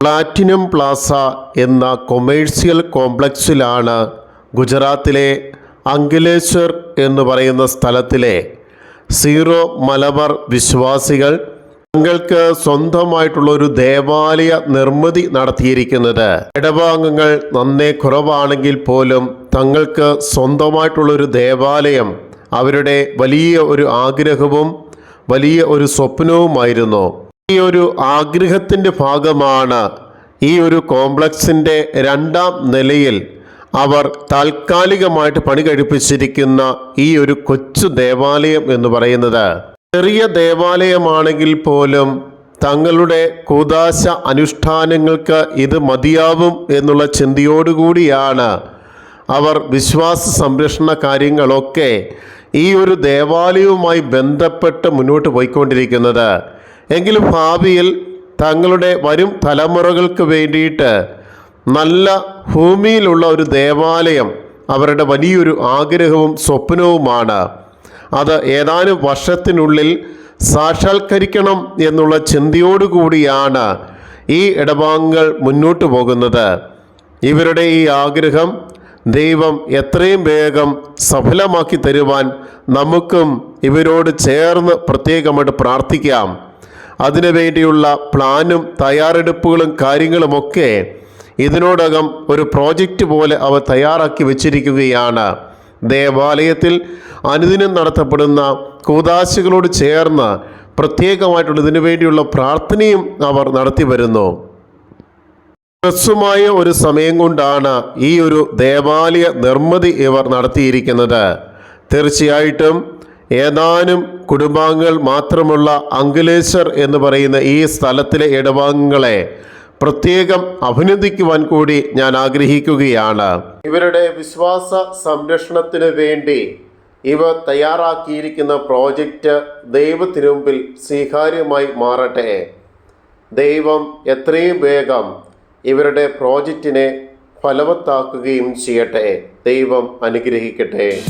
Platinum plaza എന്ന commercial കോംപ്ലക്സിലാണ് ഗുജറാത്തിലെ അങ്കിലേശ്വർ എന്ന് പറയുന്ന സ്ഥലത്തിലെ സീറോ മലബാർ വിശ്വാസികൾ തങ്ങൾക്ക് സ്വന്തമായിട്ടുള്ള ഒരു ദേവാലയ നിർമ്മിതി നടത്തിയിരിക്കുന്നത്. ഇടവാംഗങ്ങൾ നന്നേ കുറവാണെങ്കിൽ പോലും തങ്ങൾക്ക് സ്വന്തമായിട്ടുള്ള ഒരു ദേവാലയം അവരുടെ വലിയ ഒരു ആഗ്രഹവും വലിയ ഒരു സ്വപ്നവുമായിരുന്നു. ഈ ഒരു ആഗ്രഹത്തിന്റെ ഭാഗമാണ് ഈ ഒരു കോംപ്ലക്സിന്റെ രണ്ടാം നിലയിൽ അവർ താൽക്കാലികമായിട്ട് പണി കഴിപ്പിച്ചിരിക്കുന്ന ഈ ഒരു കൊച്ചു ദേവാലയം എന്ന് പറയുന്നത്. ചെറിയ ദേവാലയമാണെങ്കിൽ പോലും തങ്ങളുടെ കൂതാശ അനുഷ്ഠാനങ്ങൾക്ക് ഇത് മതിയാവും എന്നുള്ള ചിന്തയോടുകൂടിയാണ് അവർ വിശ്വാസ സംരക്ഷണ കാര്യങ്ങളൊക്കെ ഈ ഒരു ദേവാലയവുമായി ബന്ധപ്പെട്ട് മുന്നോട്ട് പോയിക്കൊണ്ടിരിക്കുന്നത്. എങ്കിലും ഭാവിയിൽ തങ്ങളുടെ വരും തലമുറകൾക്ക് വേണ്ടിയിട്ട് നല്ല ഭൂമിയിലുള്ള ഒരു ദേവാലയം അവരുടെ വലിയൊരു ആഗ്രഹവും സ്വപ്നവുമാണ്. അത് ഏതാനും വർഷത്തിനുള്ളിൽ സാക്ഷാത്കരിക്കണം എന്നുള്ള ചിന്തയോടുകൂടിയാണ് ഈ ഇടപാങ്ങൾ മുന്നോട്ട് പോകുന്നത്. ഇവരുടെ ഈ ആഗ്രഹം ദൈവം എത്രയും വേഗം സഫലമാക്കി തരുവാൻ നമുക്കും ഇവരോട് ചേർന്ന് പ്രത്യേകമായിട്ട് പ്രാർത്ഥിക്കാം. അതിനുവേണ്ടിയുള്ള പ്ലാനും തയ്യാറെടുപ്പുകളും കാര്യങ്ങളുമൊക്കെ ഇതിനോടകം ഒരു പ്രോജക്റ്റ് പോലെ അവ തയ്യാറാക്കി വച്ചിരിക്കുകയാണ്. ദേവാലയത്തിൽ അനുദിനം നടത്തപ്പെടുന്ന കൂതാശികളോട് ചേർന്ന് പ്രത്യേകമായിട്ടുള്ള ഇതിനു വേണ്ടിയുള്ള പ്രാർത്ഥനയും അവർ നടത്തി വരുന്നു. ഹ്രസ്വമായ ഒരു സമയം കൊണ്ടാണ് ഈ ഒരു ദേവാലയ നിർമ്മിതി ഇവർ നടത്തിയിരിക്കുന്നത്. തീർച്ചയായിട്ടും ഏതാനും കുടുംബാംഗങ്ങൾ മാത്രമുള്ള അങ്കിലേശ്വർ എന്ന് പറയുന്ന ഈ സ്ഥലത്തിലെ ഇടവാംഗങ്ങളെ പ്രത്യേകം അഭിനന്ദിക്കുവാൻ കൂടി ഞാൻ ആഗ്രഹിക്കുകയാണ്. ഇവരുടെ വിശ്വാസ സംരക്ഷണത്തിന് വേണ്ടി ഇവ തയ്യാറാക്കിയിരിക്കുന്ന പ്രോജക്റ്റ് ദൈവത്തിനു മുമ്പിൽ സ്വീകാര്യമായി മാറട്ടെ. ദൈവം എത്രയും വേഗം ഇവരുടെ പ്രോജക്റ്റിനെ ഫലവത്താക്കുകയും ചെയ്യട്ടെ. ദൈവം അനുഗ്രഹിക്കട്ടെ.